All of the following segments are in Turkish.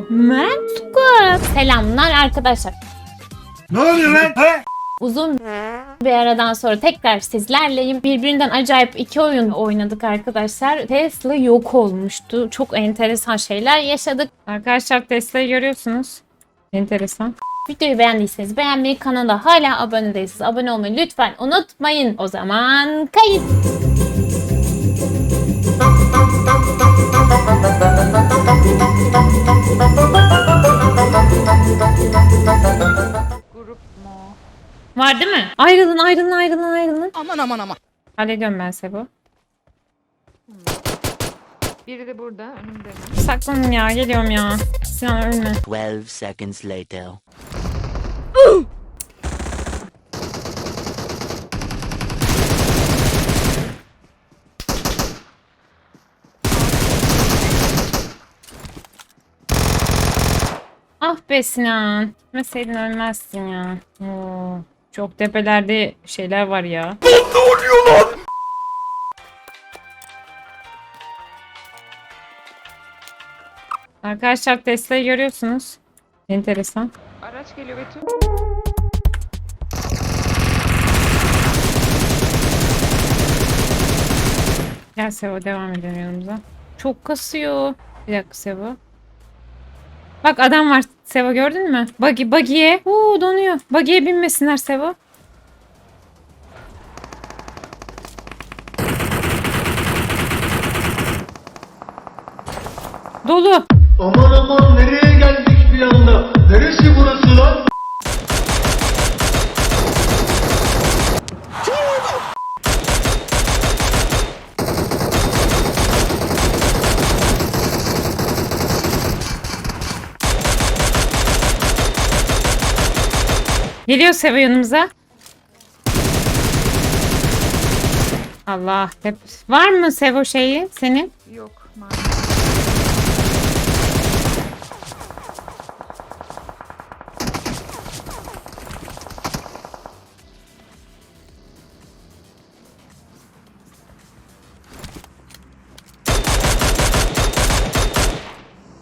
Squad. Selamlar arkadaşlar. Ne oluyor lan? He? Uzun bir aradan sonra tekrar sizlerleyim. Birbirinden acayip iki oyun oynadık arkadaşlar. Tesla yok olmuştu. Çok enteresan şeyler yaşadık. Arkadaşlar Tesla'yı görüyorsunuz. Enteresan. Videoyu beğendiyseniz beğenmeyi, kanala hala abone değilseniz abone olmayı lütfen unutmayın. O zaman kayıt. Grup mu? Var değil mi? Ayrılın ayrılın ayrılın ayrılın. Aman aman aman. Hallediyorum ben Sebo. Biri de burada önümde? Saklanın ya geliyorum ya. Sinan ölme. 12 seconds later. Ah be Sinan. Gitmeseydin ölmezdin ya. Oo, çok tepelerde şeyler var ya. Ne oluyor lan? Arkadaşlar Tesla'yı görüyorsunuz. Enteresan. Araç geliyor Betül. Gel Sevo devam edelim yanımıza. Çok kasıyor. Bir dakika Sevo. Bak adam var Sevo gördün mü? Buggy, buggy'e. Oo donuyor. Buggy'e binmesinler Sevo. Dolu. Aman aman nereye geldik bir anda? Neresi burası lan? Geliyor Sevo yanımıza. Allah. Hep... Var mı Sevo şeyi senin? Yok maalesef.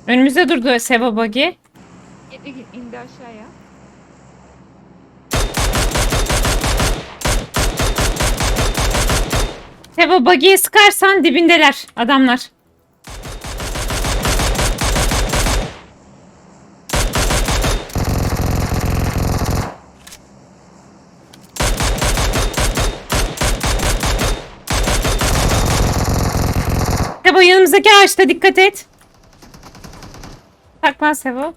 Önümüzde durdu Sevo buggy. İndi aşağıya. Sevo buggy'ye sıkarsan dibindeler adamlar. Sevo yanımızdaki ağaçta dikkat et. Takma Sevo.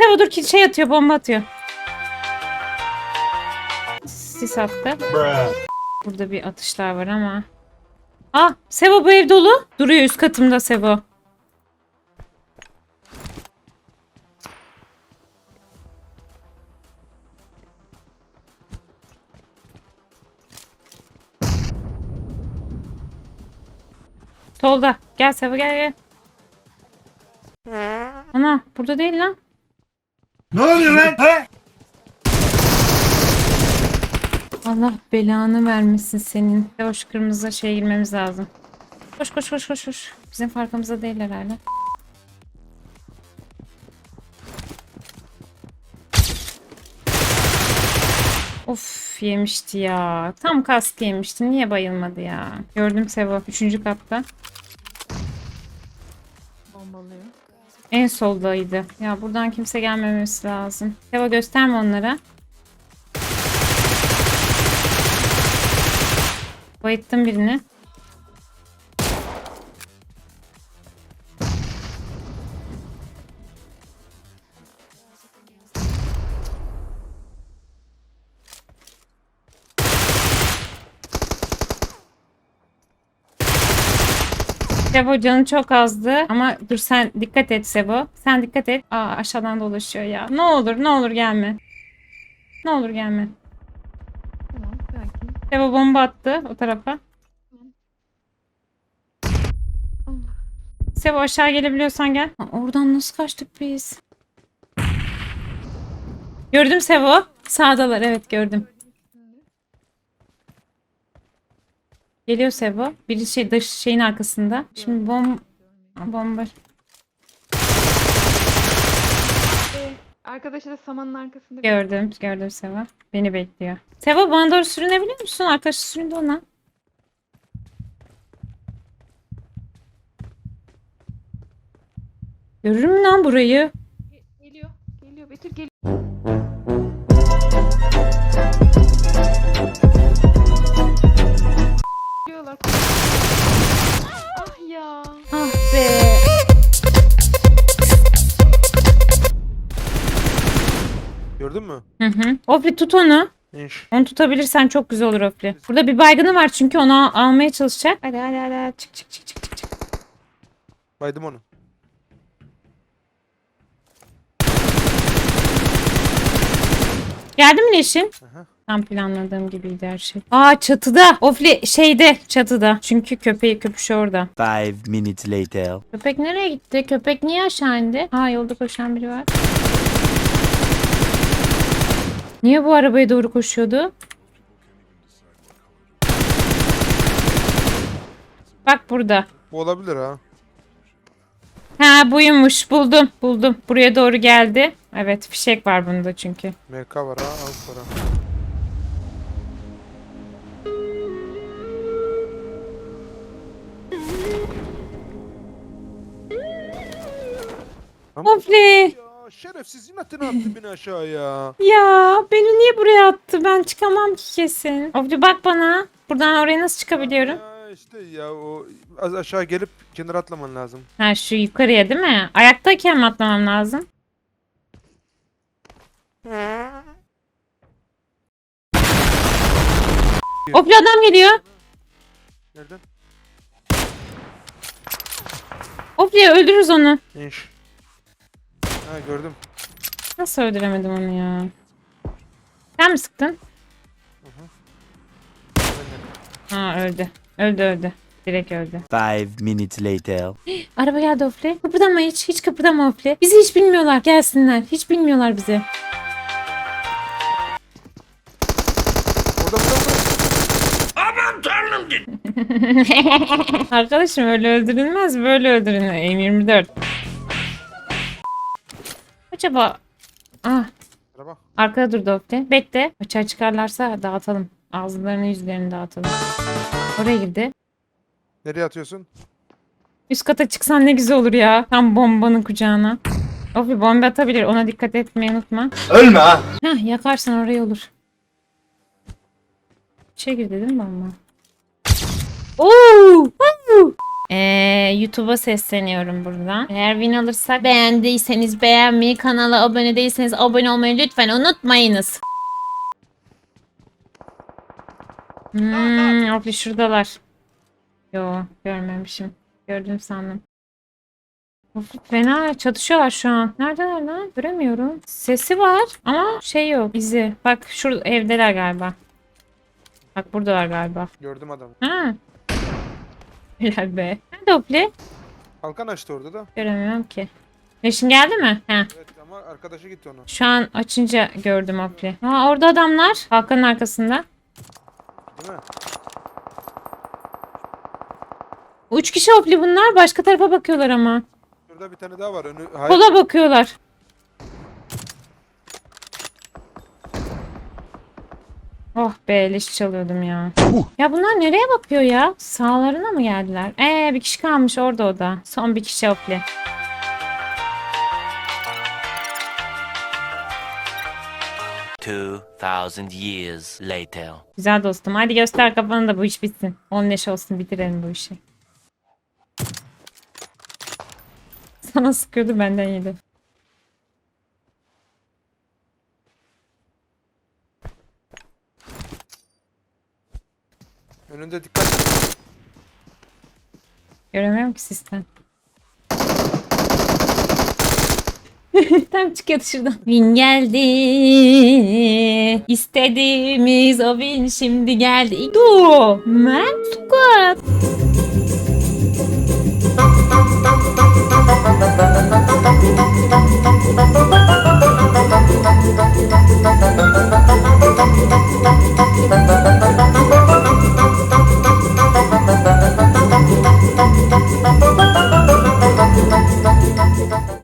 Sevo dur ki şey atıyor bomba atıyor. Sis attı. Burada bir atışlar var ama. Ah Sevo bu ev dolu. Duruyor üst katımda Sevo. Solda. Gel Sevo gel gel. Ana burada değil lan. Ne oluyor lan? He? Allah belanı vermesin senin. Hoş kırmızı şeye girmemiz lazım. Koş koş koş koş koş. Bizim farkımızda değil herhalde. Of yemişti ya. Tam kask yemişti. Niye bayılmadı ya? Gördüm Sevo. Üçüncü katta. Bombalıyor. En soldaydı. Ya buradan kimse gelmemesi lazım. Sevo gösterme onlara. Bayıttım birini. Sebo canı çok azdı ama dur sen dikkat et Sebo. Sen dikkat et. Aa aşağıdan dolaşıyor ya. Ne olur ne olur gelme. Ne olur gelme. Sebo bomba attı o tarafa. Sebo aşağı gelebiliyorsan gel. Oradan nasıl kaçtık biz? Gördüm Sebo. Sağdalar evet gördüm. Geliyor Sebo. Biri şey dış şeyin arkasında. Şimdi bom bomba. Ee, arkadaşı da samanın arkasında. Gördüm, gördüm Seva. Beni bekliyor. Seva bana doğru sürünebiliyor musun? Arkadaşı süründü ona. Görürüm lan burayı. Ge- Geliyor. Geliyor. Betül geliyor. Tut onu. İnş. Onu tutabilirsen çok güzel olur Ofli. Burada bir baygını var çünkü onu al- almaya çalışacak. Hadi hadi hadi. hadi. Çık çık çık çık çık. çık. Baydım onu. Geldi mi Neşin? Aha. Tam planladığım gibiydi her şey. Aa çatıda. Ofli şeyde çatıda. Çünkü köpeği köpüşü orada. Five minutes later. Köpek nereye gitti? Köpek niye aşağı indi? Ha yolda koşan biri var. Niye bu arabaya doğru koşuyordu? Bak burada. Bu olabilir ha. Ha buymuş. Buldum. Buldum. Buraya doğru geldi. Evet fişek var bunda çünkü. MK var ha. Al para. Ya şerefsiz inatını attı beni aşağıya. Ya beni niye buraya attı? Ben çıkamam ki kesin. Ofli bak bana. Buradan oraya nasıl çıkabiliyorum? Ya işte ya o az aşağı gelip kenara atlaman lazım. Ha şu yukarıya değil mi? Ayaktayken mi atlamam lazım? Ofli adam geliyor. Nereden? Ofli öldürürüz onu. İnş. Ha gördüm. Nasıl öldüremedim onu ya? Sen mi sıktın? Ha öldü. Öldü öldü. Direkt öldü. Five minutes later. Araba geldi Ofli. Kıpırdama hiç. Hiç kıpırdama Ofli. Bizi hiç bilmiyorlar. Gelsinler. Hiç bilmiyorlar bizi. Orada burada burada. Arkadaşım öyle öldürülmez. Böyle öldürülür. M24. Acaba... Ah. Arkada durdu Ofli. Bekle. Açığa çıkarlarsa dağıtalım. Ağızlarını yüzlerini dağıtalım. Oraya girdi. Nereye atıyorsun? Üst kata çıksan ne güzel olur ya. Tam bombanın kucağına. Ofli bomba atabilir. Ona dikkat etmeyi unutma. Ölme ha. Heh yakarsan oraya olur. İçeri girdi değil mi bomba? Oo! Woo! Ee, YouTube'a sesleniyorum buradan. Eğer win alırsak beğendiyseniz beğenmeyi, kanala abone değilseniz abone olmayı lütfen unutmayınız. Hmm, Ofli şuradalar. Yo görmemişim. Gördüm sandım. Of, fena çatışıyorlar şu an. Neredeler lan? Göremiyorum. Sesi var ama şey yok. izi. Bak şu evdeler galiba. Bak buradalar galiba. Gördüm adamı. Ha. Helal be. Nerede Opli? Kalkan açtı orada da. Göremiyorum ki. Yaşın geldi mi? He. Evet ama arkadaşı gitti onu. Şu an açınca gördüm Opli. Ha orada adamlar. Halkanın arkasında. Değil mi? Üç kişi Opli bunlar. Başka tarafa bakıyorlar ama. Şurada bir tane daha var. Önü... Hayır. Sola bakıyorlar. Oh be leş çalıyordum ya. Ya bunlar nereye bakıyor ya? Sağlarına mı geldiler? Ee bir kişi kalmış orada o da. Son bir kişi Opli. Two thousand years later. Güzel dostum. Hadi göster kafanı da bu iş bitsin. On leş olsun bitirelim bu işi. Sana sıkıyordu benden yedi. Önünde dikkat. Göremiyorum ki sistem. Tam çık yat şuradan. Win geldi. İstediğimiz o win şimdi geldi. Go. Man squad.